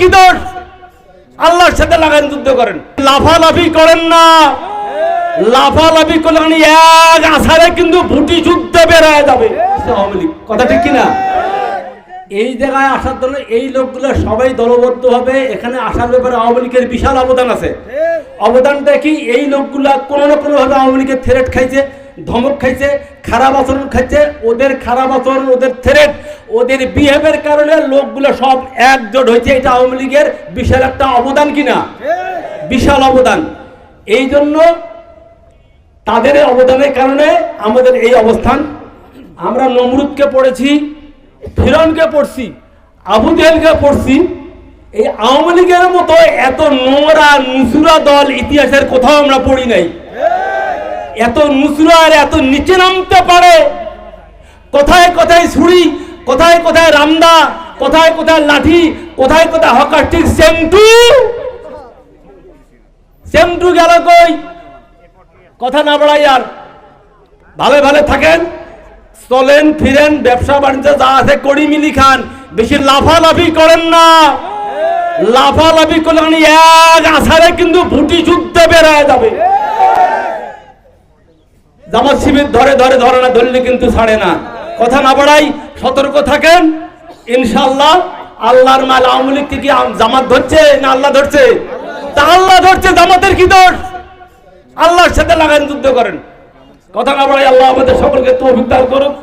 কি দোষ? আল্লাহর সাথে লাগান যুদ্ধ করেন। লাফালাফি করেন না। লাফালাফি করলে মানে এক আসারে কিন্তু ভুটি বেড়ায় যাবে। আওয়ামী লীগ। কথা ঠিক কিনা? এই জায়গায় আসার জন্য এই লোকগুলো সবাই দলবদ্ধ হবে। এখানে আসার ব্যাপারে আওয়ামী লীগের বিশাল অবদান আছে। অবদানটা কি? এই লোকগুলা কোনো না কোনো ভাবে আওয়ামী লীগের থ্রেট খাইছে, ধমক খাইছে, খারাপ আচরণ খাইছে। ওদের খারাপ আচরণ, ওদের থ্রেট ওদের বিহেভের কারণে লোকগুলো সব একজোট হয়েছে। এটা আওয়ামী লীগের বিশাল একটা অবদান কিনা? বিশাল অবদান। এই জন্য তাদের অবদানের কারণে আমাদের এই অবস্থান। আমরা নমরুদকে পড়েছি ফিরনকে পড়ছি আবু জেহেলকে পড়ছি। এই আওয়ামী লীগের মতো এত নোংরা, নুসুরা দল ইতিহাসের কোথাও আমরা পড়ি নাই। এত নুসুরা আর এত নিচে নামতে পারে। কোথায় কোথায় ছুরি কোথায় কোথায় রামদা, কোথায় কোথায় লাঠি, কোথায় কোথায় হকার, ঠিক সেম টু। সেম টু গেল কই? কথা না বাড়াই আর। ভালো ভালো থাকেন। চলেন, ফিরেন, ব্যবসা, বাণিজ্য, যা আছে করি মিলি খান। বেশি লাফালাফি করেন না। লাফালাফি করলে মানে এক আসারে কিন্তু ভুটি যুদ্ধে বেড়ায় যাবে। জামাত শিবির ধরে ধরে ধরে না, ধরলে কিন্তু ছাড়ে না। কথা না বাড়াই সতর্ক থাকেন। ইনশাল্লাহ আল্লাহর মাল আওয়ামী লীগকে কি জামাত ধরছে না আল্লাহ ধরছে? তা আল্লাহ ধরছে, জামাতের কি দোষ? আল্লাহর সাথে লাগান যুদ্ধ করেন। কথা না বাড়াই আল্লাহ আমাদের সকলকে তো অভিজ্ঞতা করুক।